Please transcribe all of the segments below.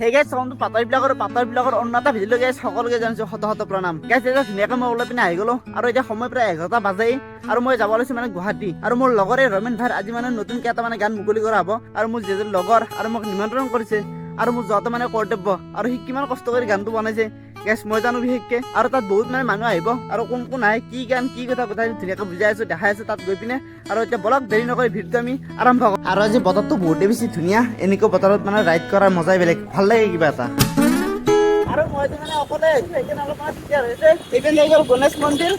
সেই পাতাৰ বিলাকৰ পাতাৰ বিলাকৰ অন্য এটা ভিডিঅ' গেছ সকলোকে জানিছোঁ শত শত প্ৰণাম গাইজ এতিয়া ধুনীয়াকৈ মই ওলাই পিনে আহি গ'লো আৰু এতিয়া সময় প্ৰায় এঘাৰটা বাজেই আৰু মই যাব লৈছোঁ মানে গুৱাহাটী। আৰু মোৰ লগৰে ৰমেন ভাইৰ আজি মানে নতুন এটা মানে গান মুকলি কৰা হ'ব আৰু মোৰ যিজন লগৰ আৰু মোক নিমন্ত্ৰণ কৰিছে আৰু মোৰ যোৱাটো মানে কৰ্তব্য আৰু সি কিমান কষ্ট কৰি গানটো বনাইছে। গেছ মই জানো বিশেষকে। আৰু তাত বহুত মানে মানুহ আহিব। আৰু কোন কোন আহে, কি গান, কি কথা কথা ধুনীয়াকৈ বুজাই আছো, দেখাই আছো তাত গৈ পিনে। আৰু এতিয়া বলক, দেৰি নকৰি ভিডিঅ'টো আমি আৰম্ভ কৰোঁ। আৰু আজি বতৰটো বহুতেই বেছি ধুনীয়া। এনেকুৱা বতৰত মানে ৰাইড কৰাৰ মজাই বেলেগ। ভালো লাগে কিবা এটা। আৰু মই মানে অকলে গণেশ মন্দিৰ।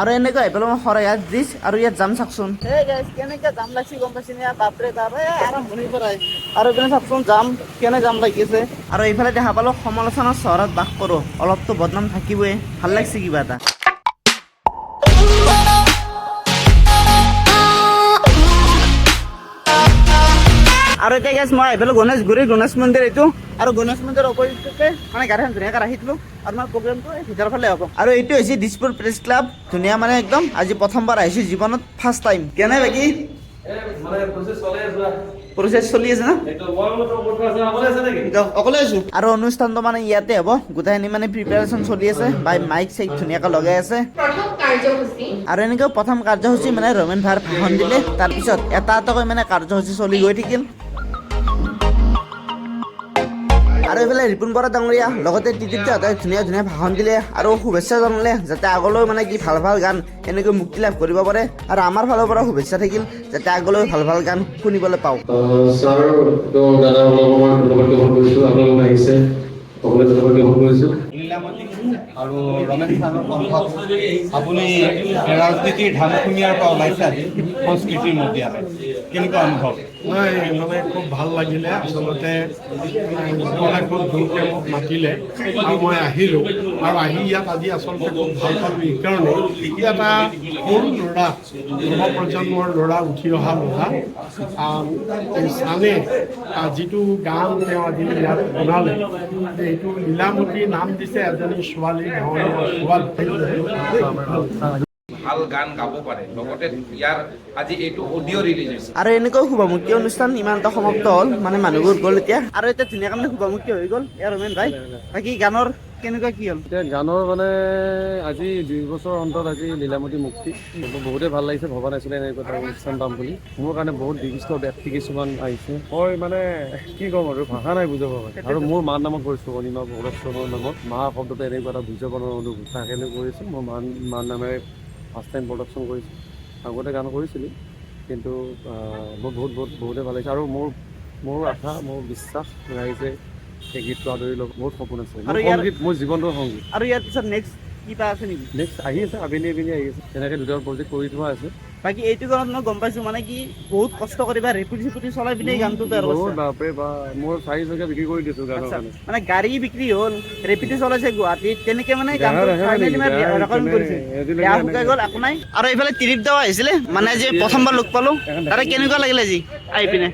আৰু এনেকৈ আহি পেলাই মই শৰাই ইয়াত দিছ আৰু ইয়াত যাম গাইজ কেনেকৈ যাম লাগিছে গম পাইছে নে? বাপৰে বাপ আৰম্ভণিৰ পৰাই আৰু এইপিনে চাওকচোন যাম কেনে যাম লাগিছে। আৰু এইফালে দেখা পালো সমালোচনাৰ চহৰত বাস কৰোঁ অলপতো বদনাম থাকিবই ভালো লাগিছে কিবা এটা। আৰু এতিয়া গেছ মই আহিলোঁ গণেশগুৰি গণেশ মন্দিৰ এইটো, আৰু গণেশ মন্দিৰৰ অপজিটতে মানে গাড়ীখন ধুনীয়াকৈ ৰাখি দিলোঁ আৰু আমাৰ প্ৰগ্ৰেমটো এই ভিতৰৰ ফালে হ'ব আৰু এইটো হৈছে দিছপুৰ প্ৰেছ ক্লাব, ধুনীয়া মানে একদম, আজি প্ৰথমবাৰ আহিছোঁ জীৱনত ফাৰ্ষ্ট টাইম কেনে বাকী প্ৰচেছ চলি আছে না? অকলে আছো। আৰু অনুষ্ঠানটো মানে ইয়াতে হ'ব, গোটেইখিনি মানে প্ৰিপেৰেশ্যন চলি আছে, বাই মাইক চাইক ধুনীয়াকৈ লগাই আছে। আৰু এনেকৈ প্ৰথম কাৰ্যসূচী মানে ৰমেন ভাইৰ ভাষণ দিলে, তাৰপিছত এটা এটাকৈ মানে কাৰ্যসূচী চলি গৈ থাকিল। আৰু এইফালে ৰিপুণ বৰা ডাঙৰীয়া, লগতে টিটিপ দাহঁতে ধুনীয়া ধুনীয়া ভাষণ দিলে আৰু শুভেচ্ছা জনালে, যাতে আগলৈ মানে কি ভালো ভালো গান এনেকৈ মুক্তি লাভ কৰিব পাৰে। আৰু আমাৰ ফালৰ পৰা শুভেচ্ছা থাকিল, যাতে আগলৈ ভালো ভালো গান শুনিবলৈ পাওঁ। ছাৰ দাদা অলপ মই ধন্যবাদ জ্ঞাপন কৰিছোঁ আপোনালোক আহিছে। সকলোৱে ধন্যবাদ জ্ঞাপন কৰিছোঁ। আৰু ৰমেন খানৰ কণ্ঠত আপুনি ৰাজনীতিৰ ধামখুমীয়াৰ পৰা ওলাইছে আজি, সংস্কৃতিৰ মজিয়ালে কেনেকুৱা অনুভৱ? নাই মানে খুব ভালো লাগিলে। আচলতে মানে খুব দূৰকৈ মোক মাতিলে আৰু মই আহিলোঁ। আৰু আহি ইয়াত আজি আচলতে খুব ভালো পালোঁ এইকাৰণে এটা সৰু ল'ৰা যুৱ প্ৰজন্মৰ ল'ৰা উঠি অহা ল'ৰা চানে যিটো গান তেওঁ আজি ইয়াত বনালে এইটো লীলামতী নাম দিছে এজনী ভালো গান গাব পাৰে। লগতে ইয়াৰ আজি এইটো অডিঅ' ৰিলিজ হৈছে। আৰু এনেকৈ শুভামুখী অনুষ্ঠান ইমান এটা সমাপ্ত হ'ল। মানে মানুহবোৰ গ'ল এতিয়া। আৰু এতিয়া ধুনীয়াকৈ মানে শুভামুখী হৈ গ'ল। ৰমেন ভাই বাকী গানৰ কেনেকুৱা কি হ'ল? এতিয়া গানৰ মানে আজি দুই বছৰ অন্তত আজি লীলামতী মুক্তি। মোৰ বহুতে ভালো লাগিছে ভবা নাছিলে এনেকুৱা এটা অনুষ্ঠান পাম বুলি। মোৰ কাৰণে বহুত বিশিষ্ট ব্যক্তি কিছুমান আহিছে। মই মানে কি ক'ম আৰু ভাষা নাই বুজাব কাৰণে আৰু মোৰ মাৰ নামত কৰিছোঁ অনিমা ভৈৰৱচন্দ্ৰৰ নামত। মা শব্দতে এনেকুৱা এটা বুজাবৰ অনুভৱ তাকেনে কৰিছোঁ মই মাৰ মাৰ নামেৰে ফাৰ্ষ্ট টাইম প্ৰডাকশ্যন কৰিছোঁ। আগতে গান কৰিছিলোঁ কিন্তু মোৰ বহুত বহুত বহুতে ভালো লাগিছে। আৰু মোৰ মোৰ আশা মোৰ বিশ্বাস ৰাইজে এই গীতটো আদৰি ল'ব বহুত সপোন আছে। মোৰ সংগীত জীৱনটোৰ সংগীত। আৰু ইয়াৰ পিছত নেক্সট কিবা আছে নেকি? নেক্সট আহি আছে আবেলি আবেলি আহি আছে। তেনেকৈ দুটা প্ৰজেক্ট কৰি থোৱা আছে। বাকী এইটো গানত মই গম পাইছো মানে কি বহুত কষ্ট কৰি বা ৰেপুটি চেপুটি চলাই পিনে এই গানটো তৈয়াৰ বহুত কৰিছে। বাপৰে বা মোৰ চাৰি চকীয়া বিক্ৰী কৰি দিছোঁ গানৰ আচ্ছা, কাৰণে। মানে গাড়ী বিক্ৰী হ'ল ৰেপিডি চলাইছে গুৱাহাটীত তেনেকে মানে? মানে ৰেকৰ্ডিং কৰিছে। বেয়া শুকাই গ'ল একো নাই। আৰু এইফালে ত্ৰিপ দাও আহিছিলে মানে যে প্ৰথমবাৰ লগ পালো তাৰে কেনেকুৱা লাগিলে আজি? আহি পিনে।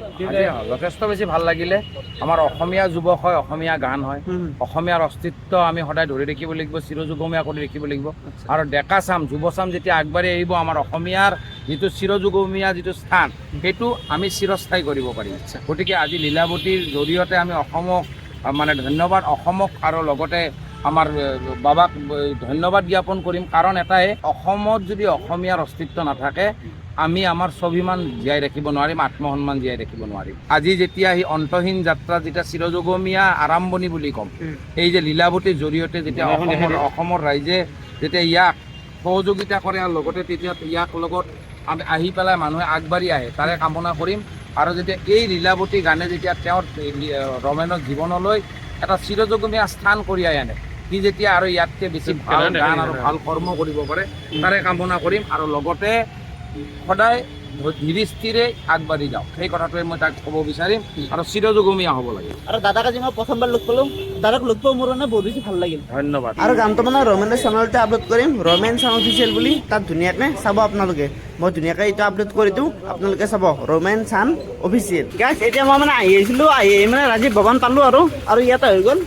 যথেষ্ট বেছি ভালো লাগিলে। আমাৰ অসমীয়া যুৱক হয় অসমীয়া গান হয়। অসমীয়াৰ অস্তিত্ব আমি সদায় ধৰি ৰাখিব লাগিব চিৰযুগমীয়া কৰি ৰাখিব লাগিব। আৰু ডেকা চাম যুৱ চাম যেতিয়া আগবাঢ়ি আহিব আমাৰ অসমীয়াৰ যিটো চিৰযুগমীয়া যিটো স্থান সেইটো আমি চিৰস্থায়ী কৰিব পাৰিম। গতিকে আজি লীলাৱতীৰ জৰিয়তে আমি অসমক মানে ধন্যবাদ অসমক আৰু লগতে আমাৰ বাবাক ধন্যবাদ জ্ঞাপন কৰিম। কাৰণ এটাই অসমত যদি অসমীয়াৰ অস্তিত্ব নাথাকে আমি আমাৰ স্বাভিমান জীয়াই ৰাখিব নোৱাৰিম আত্মসন্মান জীয়াই ৰাখিব নোৱাৰিম। আজি যেতিয়া সি অন্তহীন যাত্ৰা যেতিয়া চিৰযুগমীয়া আৰম্ভণি বুলি ক'ম এই যে লীলাৱতীৰ জৰিয়তে যেতিয়া অসমৰ অসমৰ ৰাইজে যেতিয়া ইয়াক সহযোগিতা কৰে আৰু লগতে তেতিয়া ইয়াক লগত আমি আহি পেলাই মানুহে আগবাঢ়ি আহে তাৰে কামনা কৰিম। আৰু যেতিয়া এই লীলাৱতী গানে যেতিয়া তেওঁৰ ৰমেনৰ জীৱনলৈ এটা চিৰযুগমীয়া স্থান কঢ়িয়াই আনে সি যেতিয়া আৰু ইয়াতকৈ বেছি ভালো গান আৰু ভালো কৰ্ম কৰিব পাৰে তাৰে কামনা কৰিম আৰু লগতে সদায় ধীৰে স্থিৰে আগবাঢ়ি যাওঁ সেই কথাটোৱে মই তাক ক'ব বিচাৰিম আৰু চিৰযুগমীয়া হ'ব লাগে। আৰু দাদাক আজি মই প্ৰথমবাৰ লগ পালো দাদাক লগ পোৱা মোৰ মানে বহুত বেছি ভালো লাগিল। ধন্যবাদ। আৰু গানটো মানে ৰমেনৰ চেনেলতে আপলোড কৰিম ৰমেন চান অফিচিয়েল বুলি তাত ধুনীয়াকৈ চাব আপোনালোকে। মই ধুনীয়াকৈ এইটো আপলোড কৰি দিওঁ আপোনালোকে চাব ৰমেন চান অফিচিয়েল এতিয়া মই মানে আহি আহিছিলোঁ আহি আহি মানে ৰাজীৱ ভৱন পালোঁ আৰু আৰু ইয়াতে হৈ গ'ল।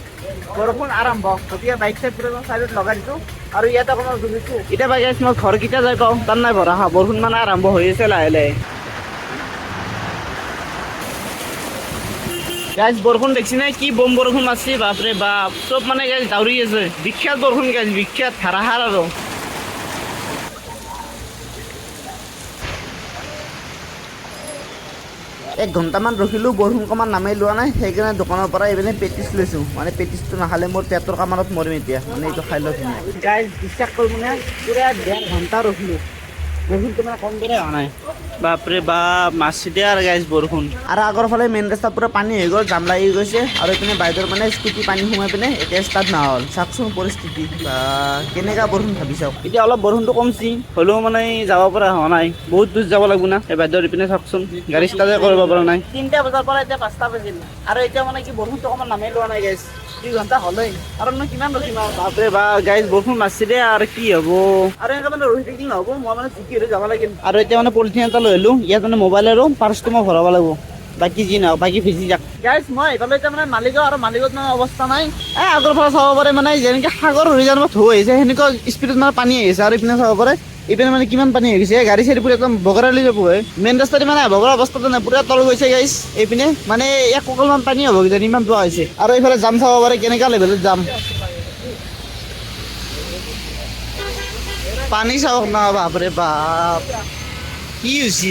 বৰষুণ আৰম্ভ। গতিকে বাইক চাইক পুৰা চাইডত লগাই দিছোঁ। আৰু ইয়াতে অকণমান জুমিছোঁ এতিয়া বাইক মই ঘৰকেইটা যাই পাওঁ। তাত নাই ভৰা হা, বৰষুণ মানে আৰম্ভ হৈ আছে লাহে লাহে। গাইজ বৰষুণ দেখছি নাই? কি বম বৰষুণ আছে বাপৰে বাপ। চব মানে গাইজ দাউৰি আছে। বিখ্যাত বৰষুণ গাইজ বিখ্যাত ধাৰাসাৰ আৰু। এক ঘণ্টামান ৰখিলোঁ বৰষুণ কমান নামেই লোৱা নাই সেইকাৰণে দোকানৰ পৰা এইপিনে পেটিছ লৈছোঁ। মানে পেটিছটো নাখালে মোৰ পেটৰ কামাৰত মৰিম এতিয়া মানে এইটো খাই লওঁ বিশ্বাস পুৰা ডেৰ ঘণ্টা ৰখিলোঁ। বাপৰে বাপ মাছি দিয়ে আৰু গাইজ বৰষুণ। আৰু আগৰ ফালে মেইন ৰাস্তা পুৰা পানী হৈ গ'ল জাম লাগি গৈছে। আৰু এইপিনে বাইদেউৰ মানে স্কুটি পানী সোমাই পিনে এতিয়া ষ্টাৰ্ট নহ'ল। চাওকচোন পৰিস্থিতি। বা কেনেকা বৰষুণ ভাবি চাওক। এতিয়া অলপ বৰষুণটো কমছি হ'লেও মানে যাব পৰা হোৱা নাই। বহুত দূৰ যাব লাগিব না। এই বাইদেউৰ ইপিনে চাওকচোন গাড়ী ষ্টাৰ্টে কৰিব পৰা নাই। তিনিটা বজাৰ পৰা এতিয়া পাঁচটা বাজিল। আৰু এতিয়া মানে কি বৰষুণটো অকণমান নামেই লোৱা নাই গাইজ দুই ঘণ্টা হ'লেই। আৰু মই কিমান ৰখিম আৰু? বাপৰে বা গাইজ বৰষুণ মাৰছি আৰু কি হ'ব? আৰু এনেকৈ মানে ৰখি থাকিলে নহ'ব মই মানে জিকি হৈ যাব লাগিল। আৰু এতিয়া মানে পলিথিন এটা লৈ আহিলোঁ ইয়াত মানে মোবাইল আৰু পাৰ্চটো মই ভৰাব লাগিব। বাকী যি নহওক বাকী ভিজি যাক গাইজ মই এইফালে এতিয়া মানে মালিগাঁও আৰু মালিগাঁৱত মানে অৱস্থা নাই। এই আগৰ ফালে চাব পাৰে মানে যেনেকৈ সাগৰ হৈ আহিছে সেনেকুৱা স্পীডত মানে পানী আহিছে আৰু ইপিনে চাব পাৰে। ইপিনে মানে কিমান পানী হৈ গৈছে গাড়ী চাড়ী পুৰা একদম বগৰালি যাব হয় মেইন ৰাস্তাতে মানে বগৰা অৱস্থাটো নাই, পুৰা তল গৈছে গাইছ এইপিনে। মানে এক অকণমান পানী হ'ব কিজানি, ইমান পোৱা হৈছে। আৰু এইফালে জাম চাব পাৰে কেনেকুৱা লেভেলত যাম পানী চাওক না, বাপৰে বাপ। কি হৈছে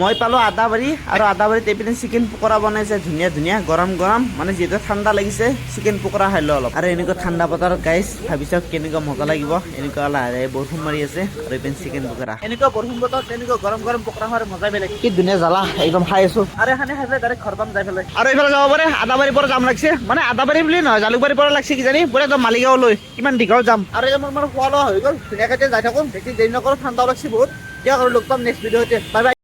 মই পালোঁ আদাবাৰী আৰু আদাবাৰীত এইপিনে চিকেন পকৰা বনাইছে ধুনীয়া ধুনীয়া গৰম গৰম। মানে যিহেতু ঠাণ্ডা লাগিছে চিকেন পকৰা খাই লওঁ অলপ। আৰু এনেকুৱা ঠাণ্ডা বতৰত গাইছ ভাবি চাওক কেনেকুৱা মজা লাগিব। এনেকুৱা লাহে লাহে বৰষুণ মাৰি আছে আৰু এইপিনে চিকেন পকৰা। এনেকুৱা বৰষুণ বতৰত তেনেকুৱা গৰম গৰম পকৰা খোৱাৰ মজাই বেলেগ। কি ধুনীয়া জ্বালা একদম খাই আছো। আৰু এখানে খাই পেলাই ডাইৰেক্ট ঘৰ পাম যাই পেলাই। আৰু এইফালে যাব পাৰে আদাবাৰীৰ পৰা যাম লাগছে। মানে আদাবাৰী বুলি নহয় জালুকবাৰীৰ পৰা লাগছে কিজানি। পুৰা একদম মালিগাঁৱলৈ কিমান দীঘল যাম। আৰু এতিয়া মোৰ মানে খোৱা লোৱা হৈ গ'ল ধুনীয়াকৈ যাই থাকোঁ। বেছি দেৰি নকৰোঁ ঠাণ্ডাও লাগছে বহুত। দিয়ক আৰু লগ পাম নেক্সট ভিডিঅ'তে বাই বাই